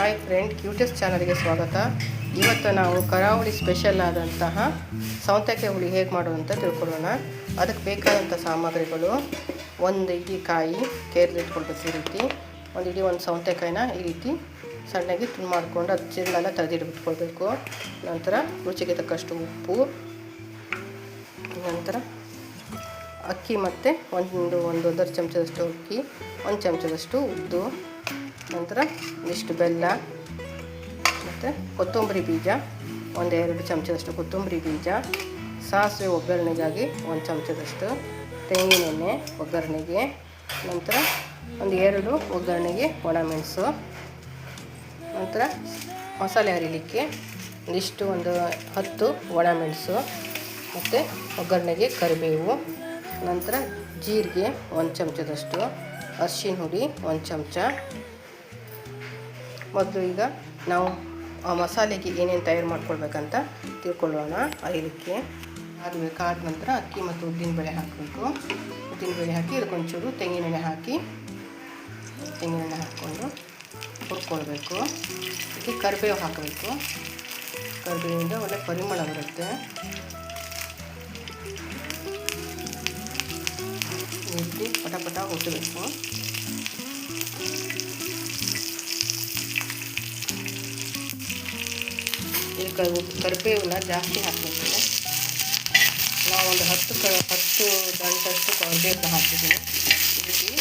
Hi friend cutest ಚಾನಲ್ಗೆ ಸ್ವಾಗತ. ಇವತ್ತು ನಾವು ಕರಾವಳಿ ಸ್ಪೆಷಲ್ ಆದಂತಹ ಸೌತೆಕಾಯಿ ಹುಳಿ ಹೇಗೆ ಮಾಡೋದು ಅಂತ ತಿಳ್ಕೊಳ್ಳೋಣ. ಅದಕ್ಕೆ ಬೇಕಾದಂಥ ಸಾಮಗ್ರಿಗಳು, ಒಂದು ಇಡಿ ಕಾಯಿ ಕೇರ್ಲಿಟ್ಕೊಳ್ಬೇಕು ಈ ರೀತಿ. ಒಂದು ಇಡೀ ಒಂದು ಸೌತೆಕಾಯಿನ ಈ ರೀತಿ ಸಣ್ಣಗೆ ತುಂಬ ಮಾಡಿಕೊಂಡು ಅದು ಚಿಲ್ಲೆಲ್ಲ ತೆಗೆದಿಟ್ಬಿಟ್ಕೊಳ್ಬೇಕು. ನಂತರ ರುಚಿಗೆ ತಕ್ಕಷ್ಟು ಉಪ್ಪು, ನಂತರ ಅಕ್ಕಿ ಮತ್ತು ಒಂದು ಒಂದರ ಚಮಚದಷ್ಟು ಅಕ್ಕಿ, ಒಂದು ಚಮಚದಷ್ಟು ಉದ್ದು ನಂತರ ಇಷ್ಟು ಬೆಲ್ಲ ಮತ್ತು ಕೊತ್ತಂಬರಿ ಬೀಜ ಒಂದೆರಡು ಚಮಚದಷ್ಟು ಕೊತ್ತಂಬರಿ ಬೀಜ, ಸಾಸಿವೆ ಒಗ್ಗರಣೆಗಾಗಿ ಒಂದು ಚಮಚದಷ್ಟು ತೆಂಗಿನೆಣ್ಣೆ ಒಗ್ಗರಣೆಗೆ, ನಂತರ ಒಂದು ಎರಡು ಒಗ್ಗರಣೆಗೆ ಒಣಮೆಣಸು ನಂತರ ಮಸಾಲೆ ಅರಿಲಿಕ್ಕೆ ಒಂದಿಷ್ಟು ಒಂದು ಹತ್ತು ಒಣಮೆಣಸು ಮತ್ತು ಒಗ್ಗರಣೆಗೆ ಕರಿಬೇವು, ನಂತರ ಜೀರಿಗೆ ಒಂದು ಚಮಚದಷ್ಟು ಅರಿಶಿನ ಹುಡಿ ಒಂದು ಚಮಚ ಮೊದಲು ಈಗ ನಾವು ಆ ಮಸಾಲೆಗೆ ಏನೇನು ತಯಾರು ಮಾಡ್ಕೊಳ್ಬೇಕಂತ ತಿಳ್ಕೊಳ್ಳೋಣ ಅದಕ್ಕೆ ಅದು ಕಾದ ನಂತರ ಅಕ್ಕಿ ಮತ್ತು ಉದ್ದಿನಬೇಳೆ ಹಾಕಬೇಕು. ಉದ್ದಿನಬೇಳೆ ಹಾಕಿ ಅದಕ್ಕೊಂಚೂರು ತೆಂಗಿನೆಣ್ಣೆ ಹಾಕಿ, ತೆಂಗಿನೆಣ್ಣೆ ಹಾಕ್ಕೊಂಡು ಹುರ್ಕೊಳ್ಬೇಕು. ಅದಕ್ಕೆ ಕರಿಬೇವು ಹಾಕಬೇಕು. ಕರಿಬೇವಿಂದ ಒಳ್ಳೆ ಪರಿಮಳ ಬರುತ್ತೆ. ರೀತಿ ಪಟ ಪಟ ಹುಟ್ಟಬೇಕು ಕರಿಬೇವನ್ನ ಜಾಸ್ತಿ ಹಾಕಬೇಕು. ನಾವು ಒಂದು ಹತ್ತು ಕ, ಹತ್ತು ದಂಟಷ್ಟು ಕರಿಬೇವನ್ನ ಹಾಕಿದ್ದೀನಿ ಇಲ್ಲಿ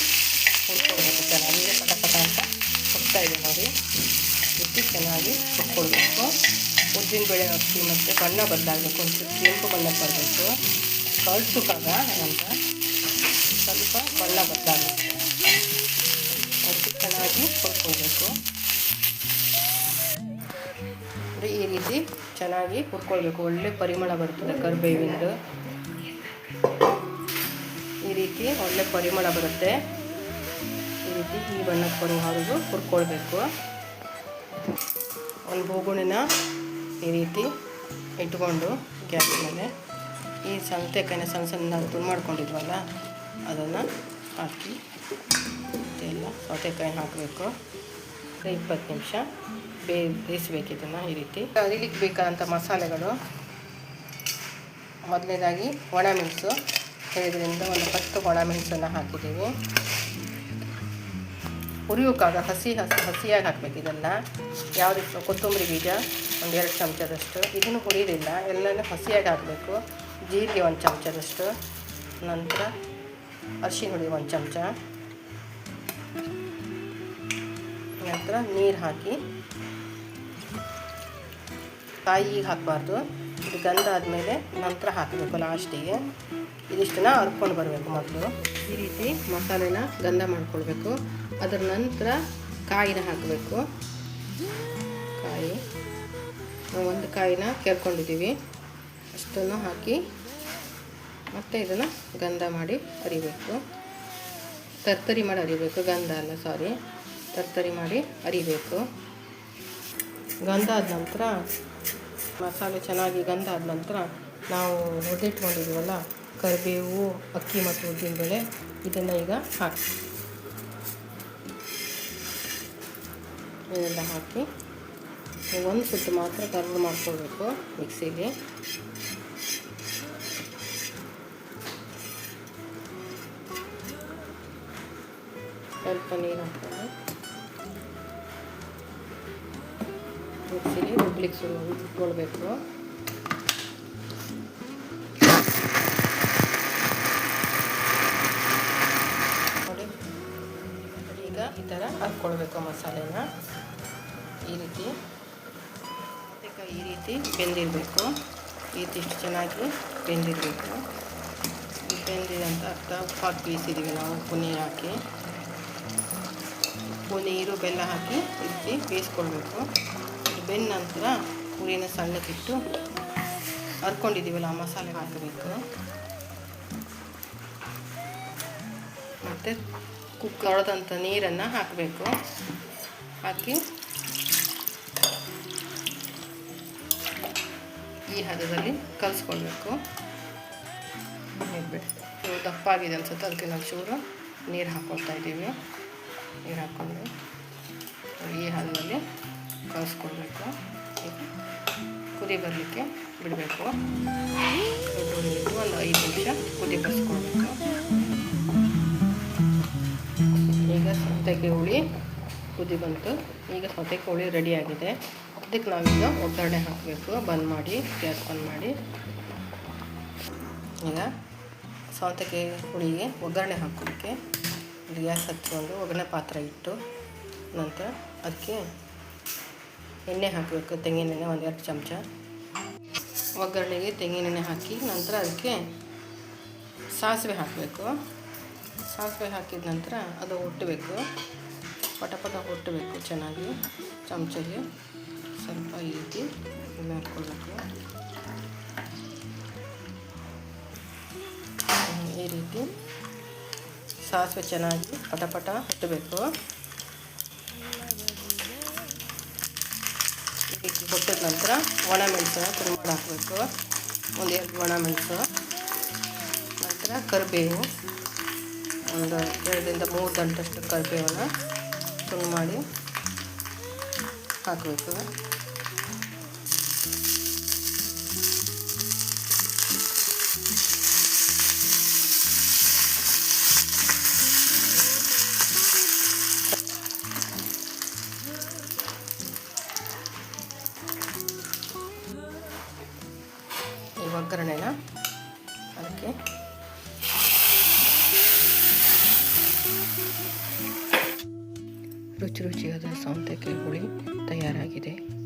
ಹುಡ್ಕೊಳ್ಬೇಕು ಚೆನ್ನಾಗಿ ಪಟ ಪಟ ಅಂತ ಹುಡ್ತಾ ಇದೆ ನೋಡಿ. ಬಿಟ್ಟು ಚೆನ್ನಾಗಿ ಹುಡ್ಕೊಳ್ಬೇಕು ಉದ್ದಿನ ಬೆಳೆ ಹಾಕಿ ಮತ್ತು ಬಣ್ಣ ಬದಲಾಗಬೇಕು. ಒಂಚೂರು ಕೆಂಪು ಬಣ್ಣ ಬರಬೇಕು. ಕಳ್ಸುಕಾಗ ಅಂತ ಸ್ವಲ್ಪ ಬಣ್ಣ ಬದಲಾಗಬೇಕು. ಅದಕ್ಕೆ ಚೆನ್ನಾಗಿ ಹುರ್ಕೊಳ್ಬೇಕು. ಅಂದರೆ ಈ ರೀತಿ ಚೆನ್ನಾಗಿ ಹುರ್ಕೊಳ್ಬೇಕು ಒಳ್ಳೆ ಪರಿಮಳ ಬರ್ತದೆ ಕರಿಬೇವಿಂದು. ಈ ರೀತಿ ಒಳ್ಳೆ ಪರಿಮಳ ಬರುತ್ತೆ. ಈ ರೀತಿ ಈ ಬಣ್ಣದ ಬರುವವರೆಗೂ ಹುರ್ಕೊಳ್ಬೇಕು ಒಂದು ಬೋಗುಣಿನ ಈ ರೀತಿ ಇಟ್ಕೊಂಡು ಗ್ಯಾಸ್ ಮೇಲೆ ಈ ಸಂತೆಕಾಯಿನ ಸಣ್ಣ ಸಣ್ಣ ತುಂಡು ಮಾಡ್ಕೊಂಡಿದ್ವಲ್ಲ, ಅದನ್ನು ಹಾಕಿ ಎಲ್ಲ ಸೌತೆಕಾಯಿ ಹಾಕಬೇಕು. ಇಪ್ಪತ್ತು ನಿಮಿಷ. ಬೇ ಬೇಯಿಸ್ಬೇಕು ಇದನ್ನು ಈ ರೀತಿ. ಅರಿಲಿಕ್ಕೆ ಬೇಕಾದಂಥ ಮಸಾಲೆಗಳು. ಮೊದಲನೇದಾಗಿ ಒಣಮೆಣಸು ಹೇಳಿದ್ರಿಂದ ಒಂದು ಹತ್ತು ಒಣಮೆಣಸನ್ನು ಹಾಕಿದ್ದೀವಿ. ಹುರಿಯೋಕ್ಕಾಗ ಹಸಿ ಹಸಿ ಹಸಿಯಾಗಿ ಹಾಕಬೇಕು ಇದೆಲ್ಲ ರೀತಿ ಕೊತ್ತಂಬರಿ ಬೀಜ, ಒಂದು ಎರಡು ಚಮಚದಷ್ಟು. ಇದನ್ನು ಹುರಿಯೋದಿಲ್ಲ ಎಲ್ಲನೂ ಹಸಿಯಾಗಿ ಹಾಕಬೇಕು. ಜೀರಿಗೆ ಒಂದು ಚಮಚದಷ್ಟು. ನಂತರ ಅರಿಶಿನ ಹುಡಿ ಒಂದು ಚಮಚ. ನಂತರ ನೀರು ಹಾಕಿ ಕಾಯಿಗೆ ಹಾಕಬಾರ್ದು. ಇದು ಗಂಧ ಆದಮೇಲೆ ನಂತರ ಹಾಕಬೇಕು ಲಾಸ್ಟಿಗೆ. ಇದಿಷ್ಟನ್ನ ಹರ್ಕೊಂಡು ಬರಬೇಕು ಮೊದಲು. ಈ ರೀತಿ ಮಸಾಲೆನ ಗಂಧ ಮಾಡ್ಕೊಳ್ಬೇಕು. ಅದರ ನಂತರ ಕಾಯಿನ ಹಾಕಬೇಕು. ಕಾಯಿ. ನಾವು ಒಂದು ಕಾಯಿನ ಕೆರ್ಕೊಂಡಿದ್ದೀವಿ. ಅಷ್ಟನ್ನು ಹಾಕಿ ಮತ್ತೆ ಇದನ್ನು ಗಂಧ ಮಾಡಿ ಅರಿಬೇಕು. ತರ್ತರಿ ಮಾಡಿ ಅರಿಬೇಕು. ಗಂಧ ಅಲ್ಲ ಸಾರಿ ತರ್ತರಿ ಮಾಡಿ ಅರಿಬೇಕು. ಗಂಧ ಆದ ನಂತರ ಮಸಾಲೆ ಚೆನ್ನಾಗಿ ಗಂಧ ಆದ ನಂತರ ನಾವು ಹುರಿದಿಟ್ಕೊಂಡಿದ್ದೀವಲ್ಲ ಕರಿಬೇವು, ಅಕ್ಕಿ ಮತ್ತು ಉದ್ದಿನಬೇಳೆ ಇದನ್ನು ಈಗ ಹಾಕಿ. ಇದೆಲ್ಲ ಹಾಕಿ ಒಂದು ಸುತ್ತು ಮಾತ್ರ ಕರ್ದು ಮಾಡ್ಕೊಳ್ಬೇಕು ಮಿಕ್ಸಿಗೆ. ಸ್ವಲ್ಪ ನೀರು ಹಾಕ್ಕೊಂಡು ಮಿಕ್ಸಿಲಿ ರುಬ್ಲಿಕ್ಕೆ ಶುರು ರುಬ್ಕೊಳ್ಬೇಕು ನೋಡಿ, ಈಗ ಈ ಥರ ಹಾಕ್ಕೊಳ್ಬೇಕು ಮಸಾಲೆನ. ಈ ರೀತಿ. ಈ ರೀತಿ ಬೆಂದಿರಬೇಕು. ಈ ರೀತಿ ಚೆನ್ನಾಗಿ ಬೆಂದಿರಬೇಕು. ಬೆಂದಿದಂತ ಅರ್ಥ ಉಪ್ಪು ಹಾಕಿ ಬೇಯಿಸಿದ್ದೀವಿ ನಾವು ಉಪ್ಪು ನೀರು ಹಾಕಿ. ಉಪ್ಪು ನೀರು ಬೆಲ್ಲ ಹಾಕಿ ಈ ರೀತಿ ಬೇಯಿಸ್ಕೊಳ್ಬೇಕು. ಬೆಂದ ನಂತರ ಹುರಿನ ಸಣ್ಣಕ್ಕಿಟ್ಟು ಹರ್ಕೊಂಡಿದ್ದೀವಲ್ಲ ಆ ಮಸಾಲೆ ಹಾಕಬೇಕು. ಮತ್ತು ಕುಕ್ ಹೊಡೆದಂಥ ನೀರನ್ನು ಹಾಕಬೇಕು. ಹಾಕಿ ಈ ಹದದಲ್ಲಿ ಕಲಿಸ್ಕೊಳ್ಬೇಕು. ಇವು ದಪ್ಪ ಆಗಿದೆ ಅನ್ಸುತ್ತೆ, ಅದಕ್ಕೆ ನಾವು ಚೂರು ನೀರು ಹಾಕ್ಕೊಳ್ತಾ ಇದ್ದೀವಿ. ನೀರು ಹಾಕ್ಕೊಂಡು ಈ ಹದದಲ್ಲಿ ಬಸ್ಕೊಳ್ಬೇಕು ಈಗ ಕುದಿ ಬರಲಿಕ್ಕೆ ಬಿಡಬೇಕು. ಒಂದು ಐದು ನಿಮಿಷ ಕುದಿ ಬಸ್ಕೊಳ್ಬೇಕು ಈಗ ಸೌತೆಕಾಯಿ ಹುಳಿ ಕುದಿ ಬಂತು. ಈಗ ಸೌತೆಕಾಯಿ ಹುಳಿ ರೆಡಿಯಾಗಿದೆ ಅದಕ್ಕೆ ನಾವೀಗ ಒಗ್ಗರಣೆ ಹಾಕಬೇಕು. ಬಂದ್ ಮಾಡಿ, ಗ್ಯಾಸ್ ಬಂದ್ ಮಾಡಿ. ಈಗ ಸೌತೆಕಾಯಿ ಹುಳಿಗೆ ಒಗ್ಗರಣೆ ಹಾಕೋದಕ್ಕೆ ಗ್ಯಾಸ್ ಹಚ್ಕೊಂಡು ಒಗ್ಗರಣೆ ಪಾತ್ರೆ ಇಟ್ಟು ನಂತರ ಅದಕ್ಕೆ ಎಣ್ಣೆ ಹಾಕಬೇಕು ತೆಂಗಿನೆಣ್ಣೆ ಒಂದು ಎರಡು ಚಮಚ. ಒಗ್ಗರಣೆಗೆ ತೆಂಗಿನೆಣ್ಣೆ ಹಾಕಿ, ನಂತರ ಅದಕ್ಕೆ ಸಾಸಿವೆ ಹಾಕಬೇಕು. ಸಾಸಿವೆ ಹಾಕಿದ ನಂತರ ಅದು ಹುಟ್ಟಬೇಕು ಪಟ ಪಟ ಹುಟ್ಟಬೇಕು ಚೆನ್ನಾಗಿ. ಚಮಚಲ್ಲಿ ಸ್ವಲ್ಪ ಈ ರೀತಿ ಹಾಕ್ಕೊಳ್ಬೇಕು ಈ ರೀತಿ ಸಾಸಿವೆ ಚೆನ್ನಾಗಿ ಪಟ ಪಟ ಹುಟ್ಟಬೇಕು ಕೊಟ್ಟಿದ ನಂತರ ಒಣ ಮೆಣಸು ತುರಿ ಮಾಡಿ ಹಾಕಬೇಕು ಒಂದು ಎರಡು ಒಣ ಮೆಣಸು. ನಂತರ ಕರಿಬೇವು. ಒಂದು ಎರಡರಿಂದ ಮೂರು ಗಂಟಷ್ಟು ಕರಿಬೇವನ್ನು ತುಂಡು ಮಾಡಿ ಹಾಕಬೇಕು. ಒಗ್ಗರಣೆನ ಅದಕ್ಕೆ. ರುಚಿ ರುಚಿಯಾದ ಸೌತೆಕಾಯಿ ಹುಳಿ ತಯಾರಾಗಿದೆ.